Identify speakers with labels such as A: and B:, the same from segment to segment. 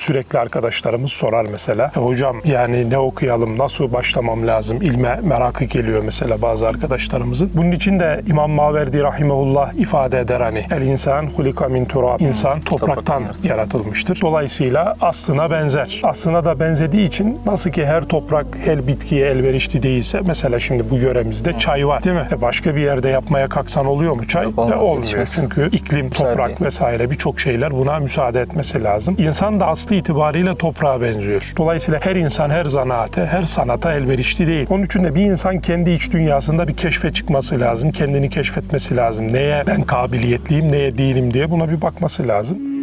A: Sürekli arkadaşlarımız sorar mesela. "E hocam yani ne okuyalım, nasıl başlamam lazım? İlme merakı geliyor mesela bazı arkadaşlarımızın. Bunun için de İmam Maverdi Rahimehullah ifade eder hani el insan hulika min turab. İnsan topraktan
B: Topraktan
A: yaratılmıştır. Dolayısıyla aslına benzer. Aslına da benzediği için nasıl ki her toprak her bitkiye elverişli değilse mesela şimdi bu yöremizde çay var değil mi? E başka bir yerde yapmaya kalksan oluyor mu çay?
B: Yok, olmaz,
A: E olmuyor.
B: yetişmez.
A: Çünkü iklim,
B: Müsaade
A: toprak
B: değil.
A: vesaire birçok şeyler buna müsaade etmesi lazım. İnsan da aslı itibariyle toprağa benziyor. Dolayısıyla her insan her zanaate, her sanata elverişli değil. Onun için de bir insan kendi iç dünyasında bir keşfe çıkması lazım. Kendini keşfetmesi lazım. Neye ben kabiliyetliyim, neye değilim diye buna bir bakması lazım.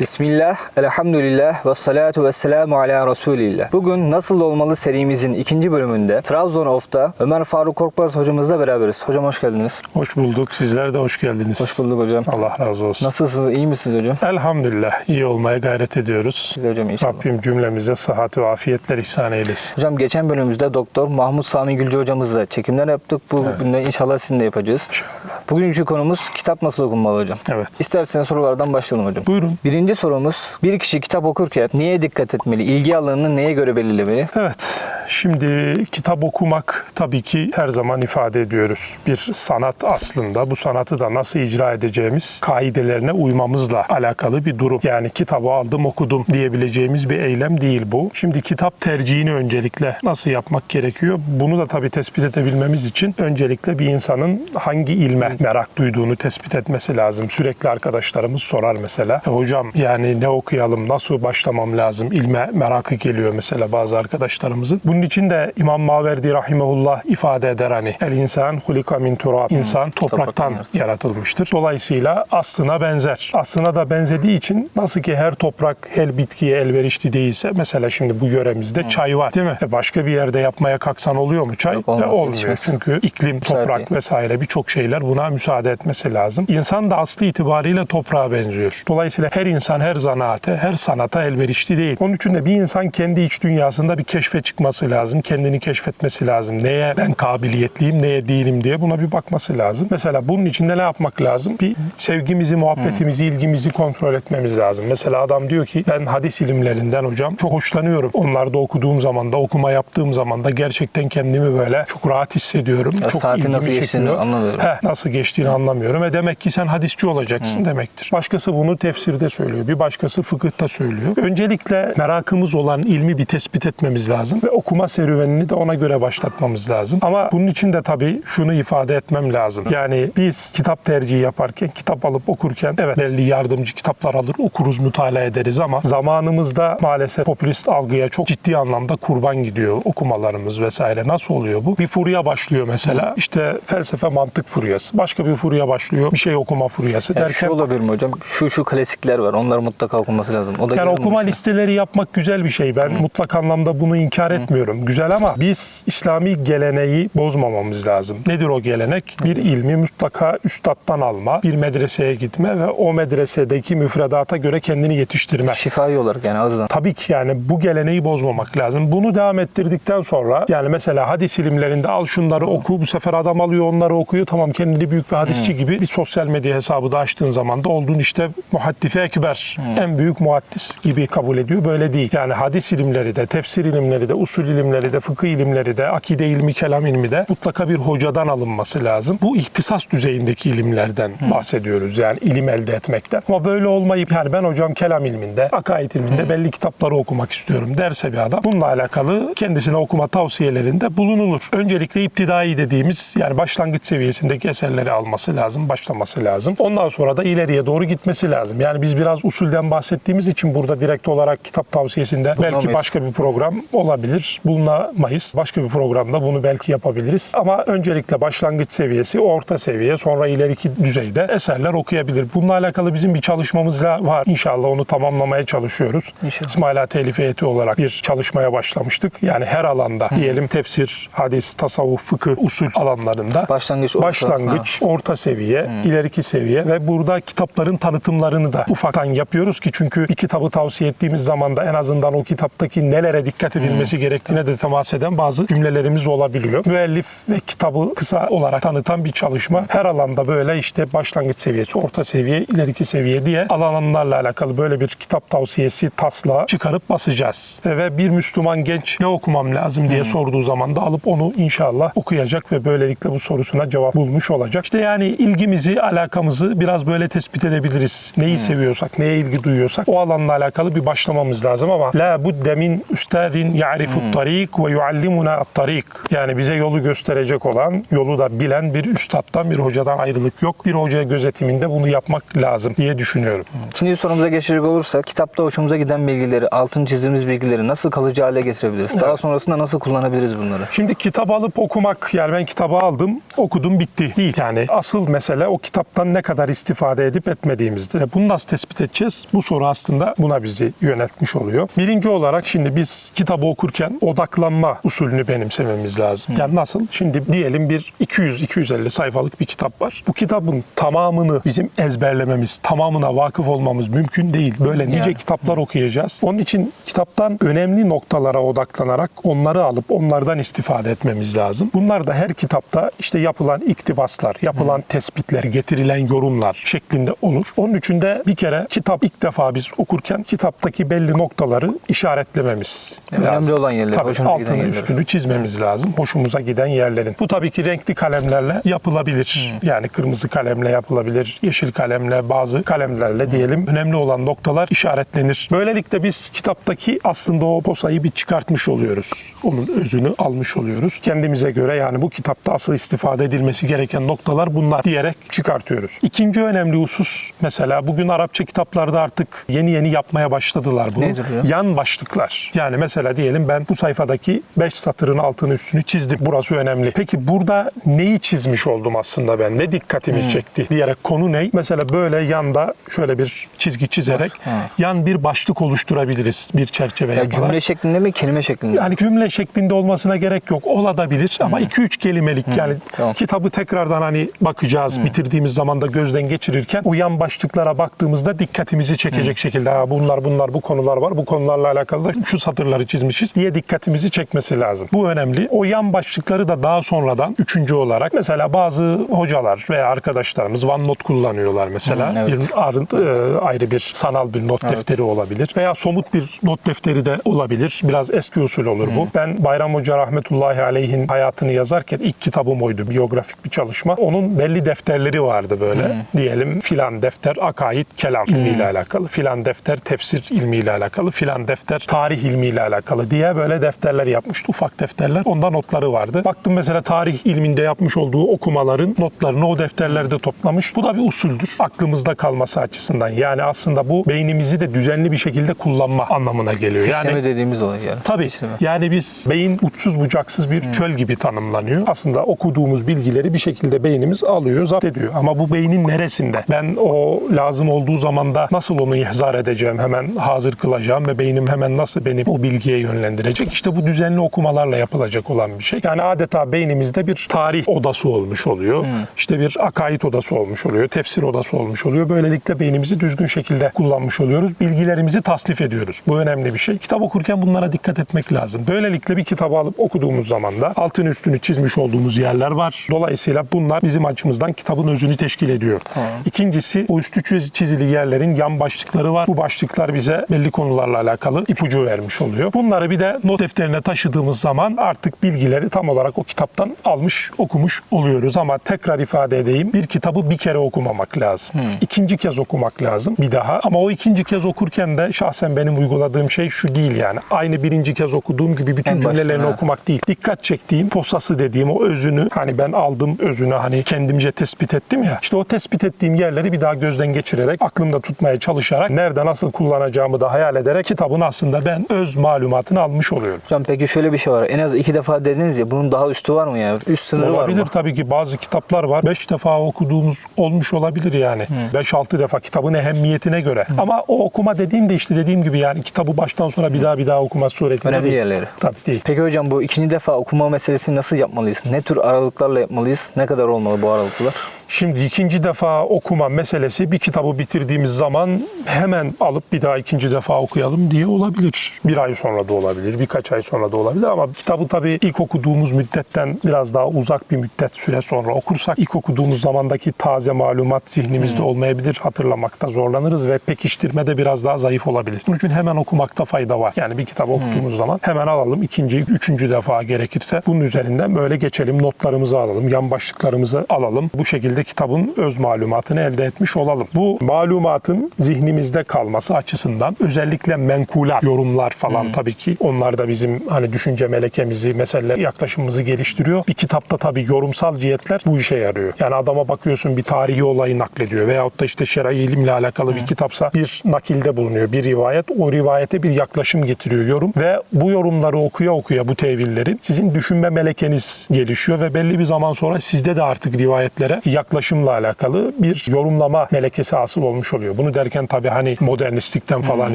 B: Bismillah, elhamdülillah ve salatu ve selamu ala Resulillah. Bugün Nasıl Olmalı serimizin ikinci bölümünde Trabzon Of'ta Ömer Faruk Korkmaz hocamızla beraberiz. Hocam hoş geldiniz.
A: Hoş bulduk. Sizler de hoş geldiniz.
B: Hoş bulduk hocam.
A: Allah razı olsun.
B: Nasılsınız? iyi misiniz hocam?
A: Elhamdülillah iyi olmaya gayret ediyoruz.
B: De hocam inşallah.
A: Rabbim cümlemize sıhhat ve afiyetler ihsan eylesin.
B: Hocam geçen bölümümüzde Doktor Mahmut Sami Gülcü hocamızla çekimler yaptık. Bu bölümde inşallah sizin de yapacağız.
A: İnşallah.
B: Bugünkü konumuz kitap nasıl okunmalı hocam?
A: Evet.
B: İsterseniz sorulardan başlayalım hocam.
A: Buyurun.
B: Birinci sorumuz, bir kişi kitap okurken neye dikkat etmeli? İlgi alanını neye göre belirlemeli?
A: Evet, şimdi kitap okumak tabii ki her zaman ifade ediyoruz. Bir sanat aslında. Bu sanatı da nasıl icra edeceğimiz kaidelerine uymamızla alakalı bir durum. Yani kitabı aldım okudum diyebileceğimiz bir eylem değil bu. Şimdi kitap tercihini öncelikle nasıl yapmak gerekiyor? Bunu da tabii tespit edebilmemiz için öncelikle bir insanın hangi ilme merak duyduğunu tespit etmesi lazım. Sürekli arkadaşlarımız sorar mesela. "E hocam yani ne okuyalım, nasıl başlamam lazım? İlme merakı geliyor mesela bazı arkadaşlarımızın. Bunun için de İmam Maverdi Rahimehullah ifade eder hani el insan hulika min turab. İnsan topraktan
B: Topraktan yaratılmış.
A: yaratılmıştır. Dolayısıyla aslına benzer. Aslına da benzediği için nasıl ki her toprak her bitkiye elverişli değilse mesela şimdi bu yöremizde çay var değil mi? E başka bir yerde yapmaya kalksan oluyor mu çay?
B: Yok, olmaz,
A: E olmuyor.
B: yetişmez.
A: Çünkü iklim,
B: Müsait
A: toprak
B: değil.
A: vesaire birçok şeyler buna müsaade etmesi lazım. İnsan da aslı itibariyle toprağa benziyor. Dolayısıyla her insan her zanaate, her sanata elverişli değil. Onun için de bir insan kendi iç dünyasında bir keşfe çıkması lazım. Kendini keşfetmesi lazım. Neye ben kabiliyetliyim, neye değilim diye buna bir bakması lazım. Mesela bunun için de ne yapmak lazım? Bir sevgimizi, muhabbetimizi, ilgimizi kontrol etmemiz lazım. Mesela adam diyor ki ben hadis ilimlerinden hocam çok hoşlanıyorum. Onlarda okuduğum zaman da okuma yaptığım zaman da gerçekten kendimi böyle çok rahat hissediyorum.
B: Ya
A: çok
B: saatin
A: ilgimi
B: nasıl
A: çekiyor.
B: anlamıyorum.
A: Heh, nasıl geçtiğini anlamıyorum. E demek ki sen hadisçi olacaksın demektir. Başkası bunu tefsirde söylüyor. Bir başkası fıkıhta söylüyor. Öncelikle merakımız olan ilmi bir tespit etmemiz lazım ve okuma serüvenini de ona göre başlatmamız lazım. Ama bunun için de tabii şunu ifade etmem lazım. Yani biz kitap tercihi yaparken, kitap alıp okurken evet belli yardımcı kitaplar alır, okuruz, mütalaa ederiz ama zamanımızda maalesef popülist algıya çok ciddi anlamda kurban gidiyor okumalarımız vesaire. Nasıl oluyor bu? Bir furya başlıyor mesela. İşte felsefe mantık furyası. Başka bir furya başlıyor. Bir şey okuma furyası
B: Yani
A: derken
B: şu olabilir mi hocam? Şu şu klasikler var. Onları mutlaka okunması lazım. O da
A: yani okuma
B: işe?
A: listeleri yapmak güzel bir şey. Ben mutlak anlamda bunu inkar etmiyorum. Güzel ama biz İslami geleneği bozmamamız lazım. Nedir o gelenek? Bir ilmi mutlaka üstattan alma, bir medreseye gitme ve o medresedeki müfredata göre kendini yetiştirme.
B: Şifai olarak yani azından.
A: Tabii ki yani bu geleneği bozmamak lazım. Bunu devam ettirdikten sonra yani mesela hadis ilimlerinde al şunları oku bu sefer adam alıyor onları okuyor tamam kendini büyük bir hadisçi gibi bir sosyal medya hesabı da açtığın zaman da olduğun işte muhaddife ekber en büyük muhaddis gibi kabul ediyor. Böyle değil. Yani hadis ilimleri de, tefsir ilimleri de, usul ilimleri de, fıkıh ilimleri de, akide ilmi, kelam ilmi de mutlaka bir hocadan alınması lazım. Bu ihtisas düzeyindeki ilimlerden bahsediyoruz. Yani ilim elde etmekten. Ama böyle olmayıp yani ben hocam kelam ilminde, akaid ilminde belli kitapları okumak istiyorum derse bir adam bununla alakalı kendisine okuma tavsiyelerinde bulunulur. Öncelikle iptidai dediğimiz yani başlangıç seviyesindeki eserleri alması lazım, başlaması lazım. Ondan sonra da ileriye doğru gitmesi lazım. Yani biz biraz usulden bahsettiğimiz için burada direkt olarak kitap tavsiyesinde belki
B: Bulunamayız.
A: başka bir program olabilir. bulunamayız. Başka bir programda bunu belki yapabiliriz. Ama öncelikle başlangıç seviyesi, orta seviye, sonra ileriki düzeyde eserler okuyabilir. Bununla alakalı bizim bir çalışmamız var. İnşallah onu tamamlamaya çalışıyoruz.
B: İnşallah.
A: İsmaila Telif Heyeti olarak bir çalışmaya başlamıştık. Yani her alanda diyelim tefsir, hadis, tasavvuf, fıkıh, usul alanlarında
B: Başlangıç, orta-
A: başlangıç, orta seviye, ileriki seviye ve burada kitapların tanıtımlarını da ufaktan yapıyoruz ki çünkü bir kitabı tavsiye ettiğimiz zaman da en azından o kitaptaki nelere dikkat edilmesi gerektiğine de temas eden bazı cümlelerimiz olabiliyor. Müellif ve kitabı kısa olarak tanıtan bir çalışma. Her alanda böyle işte başlangıç seviyesi, orta seviye, ileriki seviye diye alanlarla alakalı böyle bir kitap tavsiyesi taslağı çıkarıp basacağız. Ve bir Müslüman genç ne okumam lazım diye sorduğu zaman da alıp onu inşallah okuyacak ve böylelikle bu sorusuna cevap bulmuş olacak. İşte yani ilgimizi, alakamızı biraz böyle tespit edebiliriz. Neyi seviyorsak, neye ilgi duyuyorsak o alanla alakalı bir başlamamız lazım ama la budde min üstadin ya'rifu tarik ve yuallimuna at-tarik. Yani bize yolu gösterecek olan, yolu da bilen bir üstattan, bir hocadan ayrılık yok. Bir hoca gözetiminde bunu yapmak lazım diye düşünüyorum.
B: Şimdi sorumuza geçecek olursak kitapta hoşumuza giden bilgileri, altın çizdiğimiz bilgileri nasıl kalıcı hale getirebiliriz? Daha
A: Evet.
B: sonrasında nasıl kullanabiliriz bunları?
A: Şimdi kitap alıp okumak yani ben kitabı aldım okudum bitti değil. Yani asıl mesele o kitaptan ne kadar istifade edip etmediğimizdir. E Bunu nasıl tespit edeceğiz? Bu soru aslında buna bizi yöneltmiş oluyor. Birinci olarak şimdi biz kitabı okurken odaklanma usulünü benimsememiz lazım. Yani nasıl? Şimdi diyelim bir 200-250 sayfalık bir kitap var. Bu kitabın tamamını bizim ezberlememiz, tamamına vakıf olmamız mümkün değil. Böyle nice
B: Yani.
A: kitaplar okuyacağız. Onun için kitaptan önemli noktalara odaklanarak onları alıp onlardan istifade etmemiz lazım. Bunlar da her kitapta işte yapılan iktibaslar, yapılan tespitler, getirilen yorumlar şeklinde olur. Onun için de bir kere kitap ilk defa biz okurken kitaptaki belli noktaları işaretlememiz
B: Yani
A: lazım.
B: önemli olan yerleri,
A: Tabii
B: hoşumuza giden
A: altını
B: yerleri.
A: üstünü çizmemiz lazım. Hoşumuza giden yerlerin. Bu tabii ki renkli kalemlerle yapılabilir. Yani kırmızı kalemle yapılabilir, yeşil kalemle, bazı kalemlerle diyelim. Önemli olan noktalar işaretlenir. Böylelikle biz kitaptaki aslında o posayı bir çıkartmış oluyoruz. Onun özünü almış oluyoruz. Kendimize göre yani bu kitapta asıl istifade edilmesi gereken noktalar bunlar diyerek çıkartıyoruz. İkinci önemli husus mesela bugün Arapça kitaplarda artık yeni yeni yapmaya başladılar bunu.
B: Nedir bu?
A: Yan başlıklar. Yani mesela diyelim ben bu sayfadaki 5 satırın altını üstünü çizdim. Burası önemli. Peki burada neyi çizmiş oldum aslında ben? Ne dikkatimi
B: Hmm.
A: çekti? Diyerek konu ne? Mesela böyle yanda şöyle bir çizgi çizerek yan bir başlık oluşturabiliriz. Bir çerçeve
B: Ya cümle şeklinde mi, kelime şeklinde mi?
A: Yani cümle şeklinde olmasına gerek yok. Olabilir ama 2-3 kelimelik yani
B: Tamam.
A: kitabı tekrardan hani bakacağız bitirdiğimiz zaman da gözden geçirirken o yan başlıklara baktığımızda dikkatimizi çekecek şekilde ha bunlar bunlar bu konular var. Bu konularla alakalı da şu satırları çizmişiz diye dikkatimizi çekmesi lazım. Bu önemli. O yan başlıkları da daha sonradan üçüncü olarak mesela bazı hocalar veya arkadaşlarımız OneNote kullanıyorlar mesela.
B: Hı, evet.
A: Bir arıntı, e, ayrı bir sanal bir not
B: Evet.
A: defteri olabilir veya somut bir not defteri de olabilir. Biraz eski usul olur bu. Ben Bayram Hoca rahmetullahi aleyhin hayatını yazarken ilk kitabım oydu. Biyografik bir çalışma. Onun belli defterleri vardı böyle. Diyelim filan defter akaid kelam ilmiyle alakalı. Filan defter tefsir ilmiyle alakalı. Filan defter tarih ilmiyle alakalı diye böyle defterler yapmıştı. Ufak defterler. Onda notları vardı. Baktım mesela tarih ilminde yapmış olduğu okumaların notlarını o defterlerde toplamış. Bu da bir usuldür. Aklımızda kalması açısından. Yani aslında bu beynimizi de düzenli bir şekilde kullanma anlamına geliyor. Yani
B: dediğimiz olay yani.
A: Tabii.
B: Fisleme.
A: Yani biz beyin uçsuz bucaksız bir çöl gibi tanımlanıyor. Aslında okuduğumuz bilgileri bir şekilde beynimiz alıyor, zapt ediyor. Ama bu beynin neresinde? Ben o lazım olduğu zaman da nasıl onu ihzar edeceğim, hemen hazır kılacağım ve beynim hemen nasıl beni o bilgiye yönlendirecek? İşte bu düzenli okumalarla yapılacak olan bir şey. Yani adeta beynimizde bir tarih odası olmuş oluyor. İşte bir akaid odası olmuş oluyor, tefsir odası olmuş oluyor. Böylelikle beynimizi düzgün şekilde kullanmış oluyoruz. Bilgilerimizi tasnif ediyoruz. Bu önemli bir şey. Kitap okurken bunlara dikkat etmek lazım. Böylelikle bir kitabı alıp okuduğumuz zaman da altın üstünü çizmiş olduğumuz yerler var. Dolayısıyla bunlar bizim açımızdan kitabın özünü teşkil ediyor. İkincisi bu üstü çiz- çizili yerlerin yan başlıkları var. Bu başlıklar bize belli konularla alakalı ipucu vermiş oluyor. Bunları bir de not defterine taşıdığımız zaman artık bilgileri tam olarak o kitaptan almış, okumuş oluyoruz. Ama tekrar ifade edeyim bir kitabı bir kere okumamak lazım. İkinci kez okumak lazım bir daha. Ama o ikinci kez okurken de şahsen benim uyguladığım şey şu değil yani. Aynı birinci kez okuduğum gibi bütün
B: En
A: cümlelerini okumak değil. Dikkat çektiğim, posası dediğim o özünü hani ben aldım özünü hani kendimce tespit ettim ya. İşte o tespit ettiğim yerleri bir daha gözden geçirerek, aklımda tutmaya çalışarak nerede nasıl kullanacağımı da hayal ederek kitabın aslında ben öz malumatını almış oluyorum.
B: Hocam peki şöyle bir şey var. En az iki defa dediniz ya bunun daha üstü var mı yani? Üst sınırı var
A: Olabilir
B: mı?
A: tabii ki bazı kitaplar var. 5 defa okuduğumuz olmuş olabilir yani. 5-6 defa kitabın ehemmiyetine göre. Ama o okuma dediğim de işte dediğim gibi yani kitabı baştan sonra bir daha bir daha okuma suretiyle
B: Önemli
A: değil.
B: yerleri.
A: Tabii değil.
B: Peki hocam bu ikinci defa okuma meselesini nasıl yapmalıyız? Ne tür aralıklarla yapmalıyız? Ne kadar olmalı bu aralıklar?
A: Şimdi ikinci defa okuma meselesi bir kitabı bitirdiğimiz zaman hemen alıp bir daha ikinci defa okuyalım diye olabilir. Bir ay sonra da olabilir, birkaç ay sonra da olabilir ama kitabı tabii ilk okuduğumuz müddetten biraz daha uzak bir müddet süre sonra okursak ilk okuduğumuz zamandaki taze malumat zihnimizde olmayabilir. Hatırlamakta zorlanırız ve pekiştirmede biraz daha zayıf olabilir. Bunun için hemen okumakta fayda var. Yani bir kitabı okuduğumuz zaman hemen alalım ikinci, üçüncü defa gerekirse bunun üzerinden böyle geçelim. Notlarımızı alalım, yan başlıklarımızı alalım. Bu şekilde kitabın öz malumatını elde etmiş olalım. Bu malumatın zihnimizde kalması açısından özellikle menkulat yorumlar falan tabii ki onlar da bizim hani düşünce melekemizi, mesele yaklaşımımızı geliştiriyor. Bir kitapta tabii yorumsal cihetler bu işe yarıyor. Yani adama bakıyorsun bir tarihi olayı naklediyor veyahut da işte şer'i ilimle alakalı bir kitapsa bir nakilde bulunuyor, bir rivayet. O rivayete bir yaklaşım getiriyor yorum ve bu yorumları okuya okuya bu tevilleri sizin düşünme melekeniz gelişiyor ve belli bir zaman sonra sizde de artık rivayetlere yaklaşımla alakalı bir yorumlama melekesi hasıl olmuş oluyor. Bunu derken tabii hani modernistlikten falan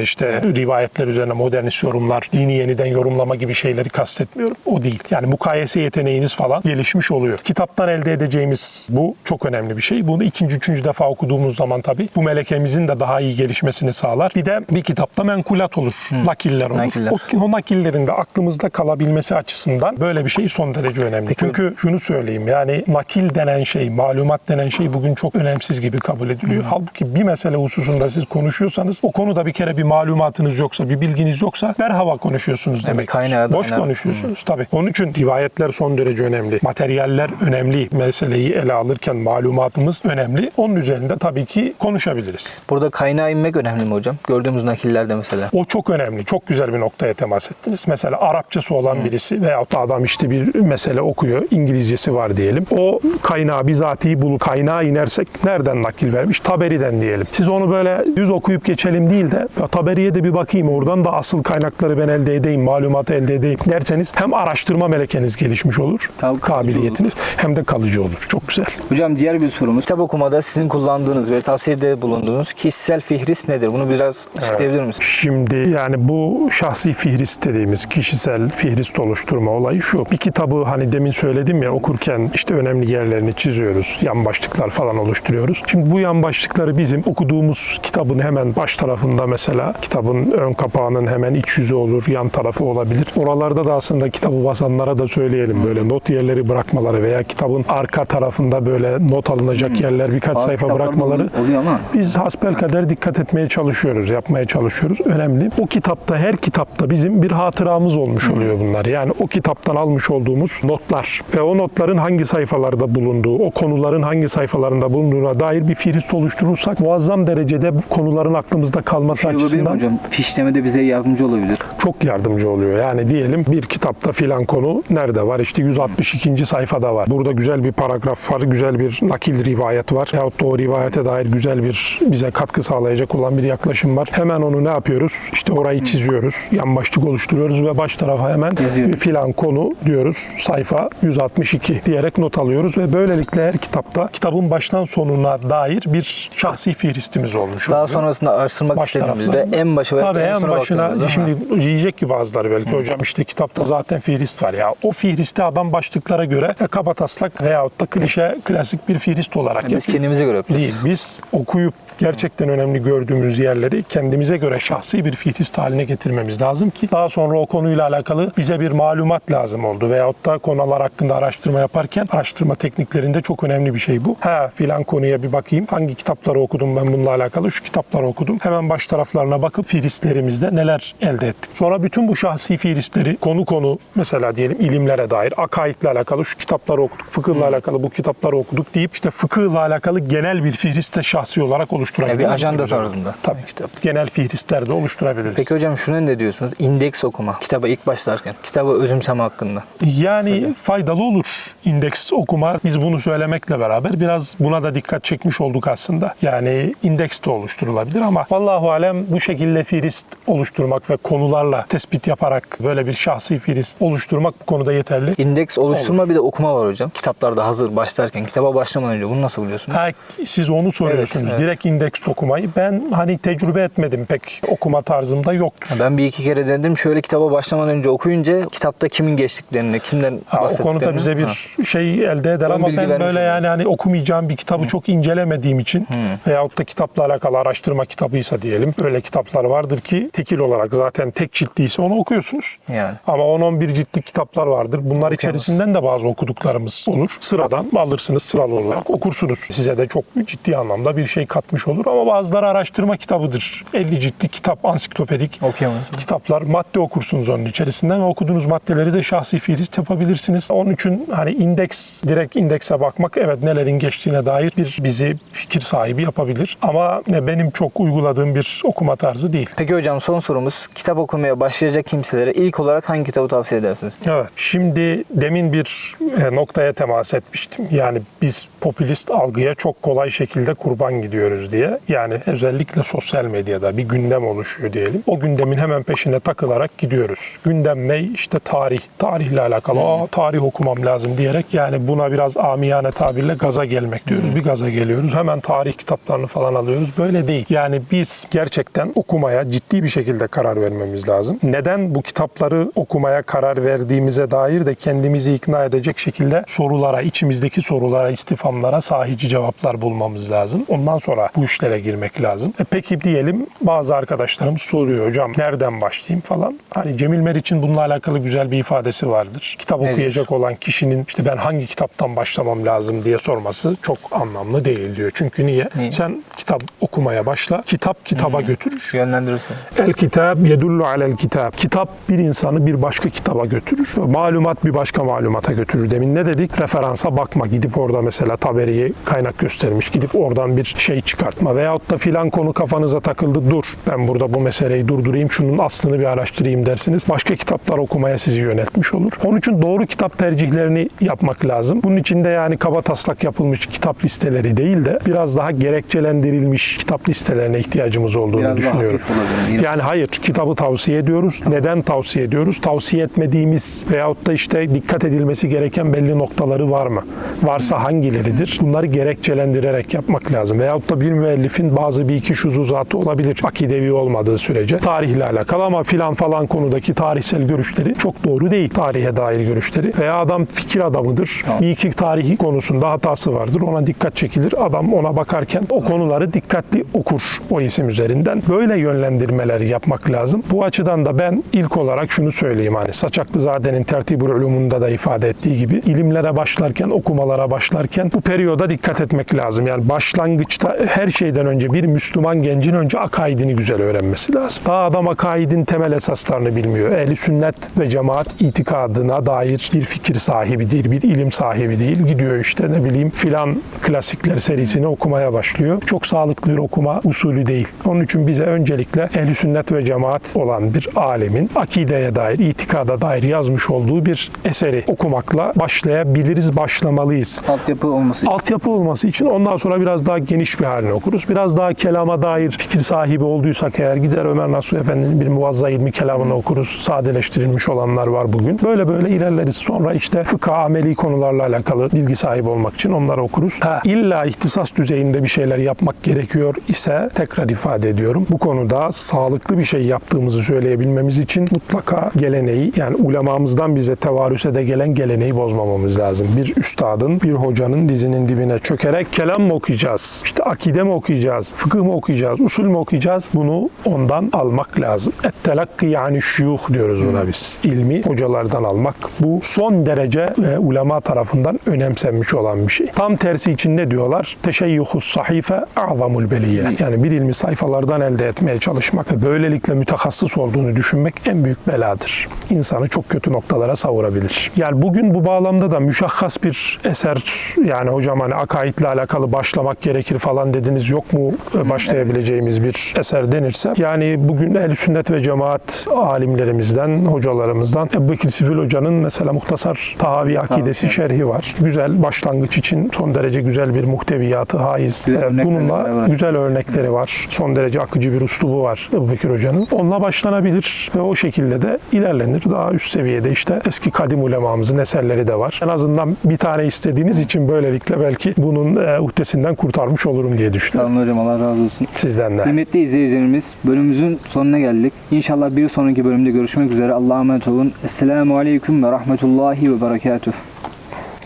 A: işte rivayetler üzerine modernist yorumlar, dini yeniden yorumlama gibi şeyleri kastetmiyorum. O değil. Yani mukayese yeteneğiniz falan gelişmiş oluyor. Kitaptan elde edeceğimiz bu çok önemli bir şey. Bunu ikinci, üçüncü defa okuduğumuz zaman tabii bu melekemizin de daha iyi gelişmesini sağlar. Bir de bir kitapta menkulat olur. Nakiller olur.
B: Nakiller.
A: O, o nakillerin de aklımızda kalabilmesi açısından böyle bir şey son derece önemli. Çünkü şunu söyleyeyim yani nakil denen şey, malumat denen şey bugün çok önemsiz gibi kabul ediliyor. Halbuki bir mesele hususunda siz konuşuyorsanız o konuda bir kere bir malumatınız yoksa, bir bilginiz yoksa berhava konuşuyorsunuz demek.
B: kaynağı
A: Boş
B: önemli.
A: konuşuyorsunuz tabii. Onun için rivayetler son derece önemli. Materyaller önemli. Meseleyi ele alırken malumatımız önemli. Onun üzerinde tabii ki konuşabiliriz.
B: Burada kaynağa inmek önemli mi hocam? Gördüğümüz nakillerde mesela.
A: O çok önemli. Çok güzel bir noktaya temas ettiniz. Mesela Arapçası olan birisi veyahut da adam işte bir mesele okuyor. İngilizcesi var diyelim. O kaynağı bizatihi bulup kaynağa inersek nereden nakil vermiş? Taberi'den diyelim. Siz onu böyle yüz okuyup geçelim değil de ya Taberi'ye de bir bakayım oradan da asıl kaynakları ben elde edeyim, malumatı elde edeyim derseniz hem araştırma melekeniz gelişmiş olur,
B: Tabii,
A: kabiliyetiniz hem de kalıcı olur. Çok güzel.
B: Hocam diğer bir sorumuz. Kitap okumada sizin kullandığınız ve tavsiyede bulunduğunuz kişisel fihris nedir? Bunu biraz açıklayabilir misiniz?
A: Şimdi yani bu şahsi fihrist dediğimiz kişisel fihrist oluşturma olayı şu. Bir kitabı hani demin söyledim ya okurken işte önemli yerlerini çiziyoruz. Yan başlıklar falan oluşturuyoruz. Şimdi bu yan başlıkları bizim okuduğumuz kitabın hemen baş tarafında mesela kitabın ön kapağının hemen iç yüzü olur, yan tarafı olabilir. Oralarda da aslında kitabı basanlara da söyleyelim böyle not yerleri bırakmaları veya kitabın arka tarafında böyle not alınacak yerler birkaç
B: Bazı
A: sayfa bırakmaları
B: oluyor ama
A: biz hasbelkader dikkat etmeye çalışıyoruz, yapmaya çalışıyoruz. Önemli. O kitapta, her kitapta bizim bir hatıramız olmuş oluyor bunlar. Yani o kitaptan almış olduğumuz notlar ve o notların hangi sayfalarda bulunduğu, o konuların hangi sayfalarında bulunduğuna dair bir fihrist oluşturursak muazzam derecede bu konuların aklımızda kalması
B: şey
A: açısından
B: hocam? Fişlemede bize yardımcı olabilir.
A: çok yardımcı oluyor. Yani diyelim bir kitapta filan konu nerede var? İşte 162. sayfada var. Burada güzel bir paragraf var, güzel bir nakil rivayet var. Yahut da o rivayete dair güzel bir bize katkı sağlayacak olan bir yaklaşım var. Hemen onu ne yapıyoruz? İşte orayı çiziyoruz. Yan başlık oluşturuyoruz ve baş tarafa hemen filan konu diyoruz. Sayfa 162 diyerek not alıyoruz ve böylelikle her kitapta kitabın baştan sonuna dair bir şahsi fihristimiz olmuş
B: Daha
A: oluyor.
B: sonrasında araştırmak
A: Baş
B: istediğimizde en başa ve
A: Tabii
B: en
A: en başına
B: baktığımızda, ha.
A: şimdi yiyecek ki bazıları belki hocam işte kitapta zaten fihrist var ya. O fihriste adam başlıklara göre e, kaba taslak veyahut da klişe klasik bir fihrist olarak
B: biz
A: yapıyor.
B: kendimize göre yapıyoruz.
A: Değil. Biz okuyup gerçekten önemli gördüğümüz yerleri kendimize göre şahsi bir fihrist haline getirmemiz lazım ki daha sonra o konuyla alakalı bize bir malumat lazım oldu veyahut da konular hakkında araştırma yaparken araştırma tekniklerinde çok önemli bir şey bu. Ha filan konuya bir bakayım. Hangi kitapları okudum ben bununla alakalı? Şu kitapları okudum. Hemen baş taraflarına bakıp fihristlerimizde neler elde ettik. Sonra bütün bu şahsi fihristleri konu konu mesela diyelim ilimlere dair akaidle alakalı şu kitapları okuduk. Fıkıhla alakalı bu kitapları okuduk deyip işte fıkıhla alakalı genel bir fihrist de şahsi olarak oluşturabiliriz.
B: Yani bir ajanda tarzında.
A: Tabii kitap. Genel fihristler de oluşturabiliriz.
B: Peki hocam şunu ne diyorsunuz? İndeks okuma. Kitaba ilk başlarken. Kitabı özümseme hakkında.
A: Yani faydalı olur indeks okuma. Biz bunu söylemekle beraber beraber biraz buna da dikkat çekmiş olduk aslında. Yani indeks de oluşturulabilir ama vallahu alem bu şekilde firist oluşturmak ve konularla tespit yaparak böyle bir şahsi firist oluşturmak bu konuda yeterli.
B: İndeks oluşturma bir de okuma var hocam. Kitaplarda hazır başlarken kitaba başlamadan önce bunu nasıl biliyorsunuz?
A: Ha, siz onu soruyorsunuz.
B: Evet, evet.
A: Direkt indeks okumayı. Ben hani tecrübe etmedim pek okuma tarzımda yok.
B: Ben bir iki kere denedim. Şöyle kitaba başlamadan önce okuyunca kitapta kimin geçtiklerini, kimden
A: Ha, o
B: bahsettiklerini.
A: konuda bize bir
B: Ha.
A: şey elde eder
B: Ön
A: ama ben böyle yani hani okumayacağım bir kitabı çok incelemediğim için veyahut da kitapla alakalı araştırma kitabıysa diyelim öyle kitaplar vardır ki tekil olarak zaten tek ciltliyse onu okuyorsunuz.
B: Yani.
A: Ama 10-11 ciltlik kitaplar vardır. Bunlar içerisinden de bazı okuduklarımız olur. Sıradan alırsınız sıralı olarak okursunuz. Size de çok ciddi anlamda bir şey katmış olur ama bazıları araştırma kitabıdır. 50 ciltlik kitap ansiklopedik
B: Okuyamazsın.
A: kitaplar, madde okursunuz onun içerisinden ve okuduğunuz maddeleri de şahsi fiilist yapabilirsiniz. Onun için hani indeks, direkt indekse bakmak evet nelerin geçtiğine dair bir bizi fikir sahibi yapabilir. Ama benim çok uyguladığım bir okuma tarzı değil.
B: Peki hocam son sorumuz. Kitap okumaya başlayacak kimselere ilk olarak hangi kitabı tavsiye edersiniz?
A: Evet. Şimdi demin bir e, noktaya temas etmiştim. Yani biz popülist algıya çok kolay şekilde kurban gidiyoruz diye. Yani özellikle sosyal medyada bir gündem oluşuyor diyelim. O gündemin hemen peşine takılarak gidiyoruz. Gündem ne? İşte tarih. Tarihle alakalı. Aa, tarih okumam lazım diyerek yani buna biraz amiyane tabirle gaza gelmek diyoruz. Bir gaza geliyoruz. Hemen tarih kitaplarını falan alıyoruz. Böyle değil. Yani biz gerçekten okumaya ciddi bir şekilde karar vermemiz lazım. Neden bu kitapları okumaya karar verdiğimize dair de kendimizi ikna edecek şekilde sorulara, içimizdeki sorulara, istifamlara sahici cevaplar bulmamız lazım. Ondan sonra bu işlere girmek lazım. E peki diyelim bazı arkadaşlarımız soruyor hocam nereden başlayayım falan. Hani Cemil Meriç'in bununla alakalı güzel bir ifadesi vardır. Kitap
B: Evet.
A: okuyacak olan kişinin işte ben hangi kitaptan başlamam lazım diye sorması çok anlamlı değil diyor. Çünkü niye?
B: Niye?
A: Sen kitap okumaya başla. Kitap kitaba götürür.
B: Yönlendirirsin.
A: El kitab yedullu alel kitab. Kitap bir insanı bir başka kitaba götürür. Malumat bir başka malumata götürür. Demin ne dedik? Referansa bakma. Gidip orada mesela Taberi'yi kaynak göstermiş. Gidip oradan bir şey çıkartma. Veyahut da filan konu kafanıza takıldı. Dur ben burada bu meseleyi durdurayım. Şunun aslını bir araştırayım dersiniz. Başka kitaplar okumaya sizi yöneltmiş olur. Onun için doğru kitap tercihlerini yapmak lazım. Bunun için de yani kaba taslak yapılmış kitap listeleri değil de biraz daha gerekçelendirilmiş kitap listelerine ihtiyacımız olduğunu
B: Biraz
A: düşünüyorum.
B: olabilir.
A: Yani hayır kitabı tavsiye ediyoruz. Neden tavsiye ediyoruz? Tavsiye etmediğimiz veyahut da işte dikkat edilmesi gereken belli noktaları var mı? Varsa hangileridir? Bunları gerekçelendirerek yapmak lazım. Veyahut da bir müellifin bazı bir iki şuzuzatı olabilir. Akidevi olmadığı sürece. Tarihle alakalı ama filan falan konudaki tarihsel görüşleri çok doğru değil. Tarihe dair görüşleri. Veya adam fikir adamıdır. Bir iki tarihi konusunda hatası vardır. Ona dikkat çekilir. Adam ona bakarken o konuları dikkatli okur o isim üzerinden. Böyle yönlendirmeler yapmak lazım. Bu açıdan da ben ilk olarak şunu söyleyeyim hani Saçaklızade'nin Tertibül Ulumunda da ifade ettiği gibi ilimlere başlarken, okumalara başlarken bu periyoda dikkat etmek lazım. Yani başlangıçta her şeyden önce bir Müslüman gencin önce akaidini güzel öğrenmesi lazım. Daha adam akaidin temel esaslarını bilmiyor. Ehli sünnet ve cemaat itikadına dair bir fikir sahibi değil, bir ilim sahibi değil. Gidiyor işte ne bileyim filan klasikler serisini okumaya başlıyor. Çok sağlıklı bir okuma usulü değil. Onun için bize öncelikle ehli sünnet ve cemaat olan bir alemin akideye dair, itikada dair yazmış olduğu bir eseri okumakla başlayabiliriz, başlamalıyız.
B: Altyapı olması.
A: Altyapı olması için ondan sonra biraz daha geniş bir halini okuruz. Biraz daha kelama dair fikir sahibi olduysak eğer gider Ömer Nasuh Efendi'nin bir muvazza ilmi kelamını okuruz. Sadeleştirilmiş olanlar var bugün. Böyle böyle ilerleriz. Sonra işte fıkıh ameli konularla alakalı bilgi sahibi olmak için onları okuruz. Ha, illa ihtisas düzeyinde bir şeyler yapmak gerekiyor ise tekrar ifade ediyorum. Bu konuda sağlıklı bir şey yaptığımızı söyleyebilmemiz için mutlaka geleneği yani ulemamızdan bize tevarüse de gelen geleneği bozmamamız lazım. Bir üstadın, bir hocanın dizinin dibine çökerek kelam mı okuyacağız? İşte akide mi okuyacağız? Fıkıh mı okuyacağız? Usul mü okuyacağız? Bunu ondan almak lazım. Et-telakki yani şuyuh diyoruz buna biz. İlmi hocalardan almak. Bu son derece e, ulema tarafından önemsenmiş olan bir şey. Tam tersi için ne diyorlar? Teşeyyuhus sahife a'zamul beliye. Yani bir ilmi sayfalardan elde etmeye çalışmak ve böylelikle mütehassıs olduğunu düşünmek en büyük beladır. İnsanı çok kötü noktalara savurabilir. Yani bugün bu bağlamda da müşahhas bir eser yani hocam hani akaidle alakalı başlamak gerekir falan dediniz yok mu başlayabileceğimiz bir eser denirse yani bugün ehl sünnet ve cemaat alimlerimizden, hocalarımızdan Ebu Bekir Sifil Hoca'nın mesela Muhtasar Tahavi Akidesi şerhi var. Güzel başlangıç için için son derece güzel bir muhteviyatı haiz. Bununla
B: beraber.
A: güzel örnekleri var. Son derece akıcı bir üslubu var Ebu Bekir Hoca'nın. Onunla başlanabilir ve o şekilde de ilerlenir. Daha üst seviyede işte eski kadim ulemamızın eserleri de var. En azından bir tane istediğiniz için böylelikle belki bunun e, uhdesinden kurtarmış olurum diye
B: Sağ
A: düşünüyorum.
B: olun hocam Allah razı olsun.
A: Sizden de.
B: Kıymetli izleyicilerimiz bölümümüzün sonuna geldik. İnşallah bir sonraki bölümde görüşmek üzere. Allah'a emanet olun. Esselamu Aleyküm ve Rahmetullahi ve Berekatuhu.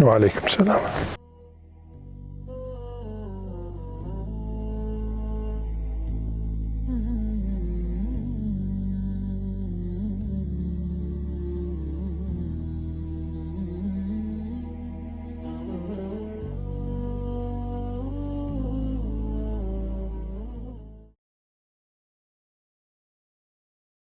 A: Ve aleyküm selam.